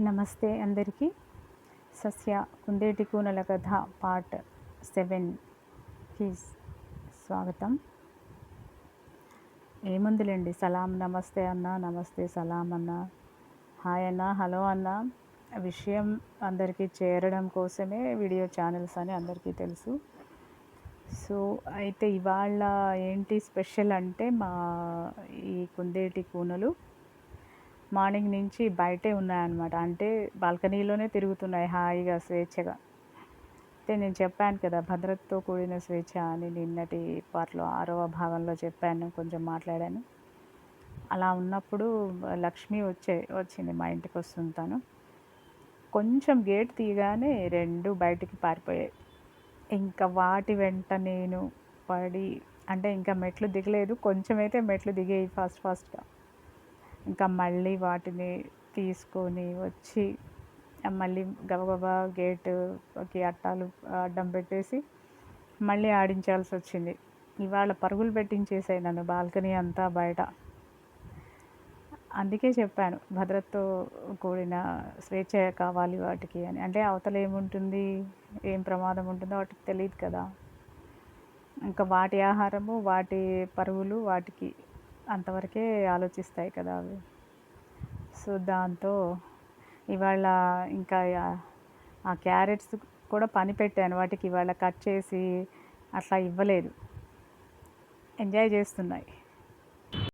నమస్తే అందరికీ. సస్య కుందేటి కూనల కథ పార్ట్ సెవెన్కి స్వాగతం. ఏముందిలేండి? సలాం నమస్తే అన్న నమస్తే సలాం అన్న. హాయ్ అన్న హలో అన్న. విషయం అందరికీ చేరడం కోసమే వీడియో ఛానల్స్ అని అందరికీ తెలుసు. సో అయితే ఇవాళ ఏంటి స్పెషల్ అంటే మా ఈ కుందేటి కూనలు మార్నింగ్ నుంచి బయటే ఉన్నాయన్నమాట. అంటే బాల్కనీలోనే తిరుగుతున్నాయి హాయిగా స్వేచ్ఛగా. అయితే నేను చెప్పాను కదా భద్రతతో కూడిన స్వేచ్ఛ అని నిన్నటి పాటలో ఆరవ భాగంలో చెప్పాను కొంచెం మాట్లాడాను. అలా ఉన్నప్పుడు లక్ష్మి వచ్చే వచ్చింది మా ఇంటికి వస్తుంటాను కొంచెం గేట్ తీయగానే రెండు బయటికి పారిపోయాయి. ఇంకా వాటి వెంట నేను పడి అంటే ఇంకా మెట్లు దిగలేదు కొంచెం అయితే మెట్లు దిగేవి ఫాస్ట్ ఫాస్ట్గా. ఇంకా మళ్ళీ వాటిని తీసుకొని వచ్చి మళ్ళీ గబగబా గేటుకి అట్టాలు అడ్డం పెట్టేసి మళ్ళీ ఆడించాల్సి వచ్చింది. ఇవాళ పరుగులు పెట్టించేసాయి నన్ను బాల్కనీ అంతా బయట. అందుకే చెప్పాను భద్రతతో కూడిన స్వేచ్ఛ కావాలి వాటికి అని. అంటే అవతల ఏముంటుంది ఏం ప్రమాదం ఉంటుందో వాటికి తెలియదు కదా. ఇంకా వాటి ఆహారము వాటి పరుగులు వాటికి అంతవరకే ఆలోచిస్తాయి కదా అవి. సో దాంతో ఇవాళ ఇంకా ఆ క్యారెట్స్ కూడా పని పెట్టాను. వాటికి ఇవాళ కట్ చేసి అట్లా ఇవ్వలేదు. ఎంజాయ్ చేస్తున్నాయి.